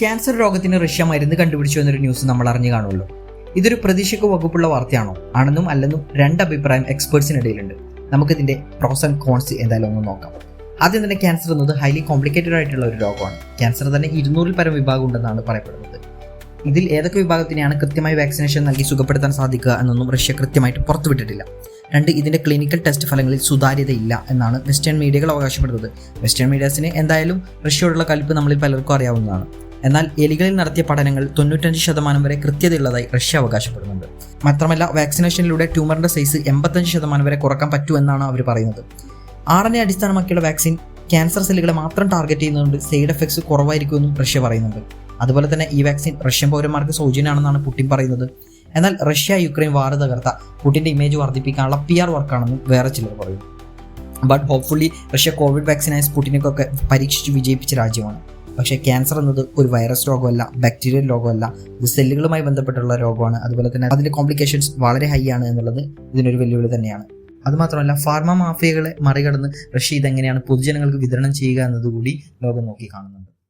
Cancer രോഗത്തിന് Russia മരുന്ന് കണ്ടുപിടിച്ചു എന്നൊരു ന്യൂസ് നമ്മൾ അറിഞ്ഞു കാണുമല്ലോ. ഇതൊരു പ്രതീക്ഷയ്ക്ക് വകുപ്പുള്ള വാർത്തയാണോ? ആണെന്നും അല്ലെന്നും രണ്ട് അഭിപ്രായം എക്സ്പേർട്സിനിടയിലുണ്ട് നമുക്കിതിന്റെ പ്രോസ് ആൻഡ് കോൺസ് എന്തായാലും ഒന്ന് നോക്കാം. ആദ്യം തന്നെ ക്യാൻസർ എന്നത് ഹൈലി കോംപ്ലിക്കേറ്റഡ് ആയിട്ടുള്ള ഒരു രോഗമാണ്. ക്യാൻസർ തന്നെ ഇരുന്നൂറിൽ പരം വിഭാഗം ഉണ്ടെന്നാണ് പറയപ്പെടുന്നത്. ഇതിൽ ഏതൊക്കെ വിഭാഗത്തിനെയാണ് കൃത്യമായി വാക്സിനേഷൻ നൽകി സുഖപ്പെടുത്താൻ സാധിക്കുക എന്നൊന്നും റഷ്യ കൃത്യമായിട്ട് പുറത്തുവിട്ടിട്ടില്ല. രണ്ട് ഇതിന്റെ ക്ലിനിക്കൽ ടെസ്റ്റ് ഫലങ്ങളിൽ സുതാര്യതയില്ല എന്നാണ് വെസ്റ്റേൺ മീഡിയകൾ അവകാശപ്പെടുന്നത്. വെസ്റ്റേൺ മീഡിയാസിന് എന്തായാലും റഷ്യയോടുള്ള കലിപ്പ് നമ്മളിൽ പലർക്കും അറിയാവുന്നതാണ്. എന്നാൽ എലികളിൽ നടത്തിയ പഠനങ്ങൾ തൊണ്ണൂറ്റഞ്ച് ശതമാനം വരെ കൃത്യതയുള്ളതായി റഷ്യ അവകാശപ്പെടുന്നുണ്ട്. മാത്രമല്ല വാക്സിനേഷനിലൂടെ ട്യൂമറിന്റെ സൈസ് എൺപത്തഞ്ച് ശതമാനം വരെ കുറയ്ക്കാൻ പറ്റൂ എന്നാണ് അവർ പറയുന്നത്. ആർ എൻ എ അടിസ്ഥാനമാക്കിയുള്ള വാക്സിൻ ക്യാൻസർ സെല്ലുകളെ മാത്രം ടാർഗറ്റ് ചെയ്യുന്നതുകൊണ്ട് സൈഡ് എഫക്ട്സ് കുറവായിരിക്കുമെന്നും റഷ്യ പറയുന്നുണ്ട്. അതുപോലെ തന്നെ ഈ വാക്സിൻ റഷ്യൻ പൗരന്മാർക്ക് സൗജന്യമാണെന്നാണ് പുടിൻ പറയുന്നത്. എന്നാൽ റഷ്യ യുക്രൈൻ വാർ തകർത്ത പുടിന്റെ ഇമേജ് വർദ്ധിപ്പിക്കാനുള്ള പി ആർ വർക്കാണെന്നും വേറെ ചിലർ പറയുന്നു. ബട്ട് ഹോപ്പ്ഫുള്ളി റഷ്യ കോവിഡ് വാക്സിനായ സ്പുട്ടിനൊക്കെ പരീക്ഷിച്ച് വിജയിപ്പിച്ച രാജ്യമാണ്. പക്ഷേ ക്യാൻസർ എന്നത് ഒരു വൈറസ് രോഗമല്ല ബാക്ടീരിയൽ രോഗമല്ല ഇത് സെല്ലുകളുമായി ബന്ധപ്പെട്ടുള്ള രോഗമാണ്. അതുപോലെ തന്നെ അതിന്റെ കോംപ്ലിക്കേഷൻസ് വളരെ ഹൈ ആണ് എന്നുള്ളത് ഇതിനൊരു വെല്ലുവിളി തന്നെയാണ്. അതുമാത്രമല്ല ഫാർമ മാഫിയകളെ മറികടന്ന് റഷ്യ ഇതെങ്ങനെയാണ് പൊതുജനങ്ങൾക്ക് വിതരണം ചെയ്യുക എന്നതുകൂടി ലോകം നോക്കി കാണുന്നുണ്ട്.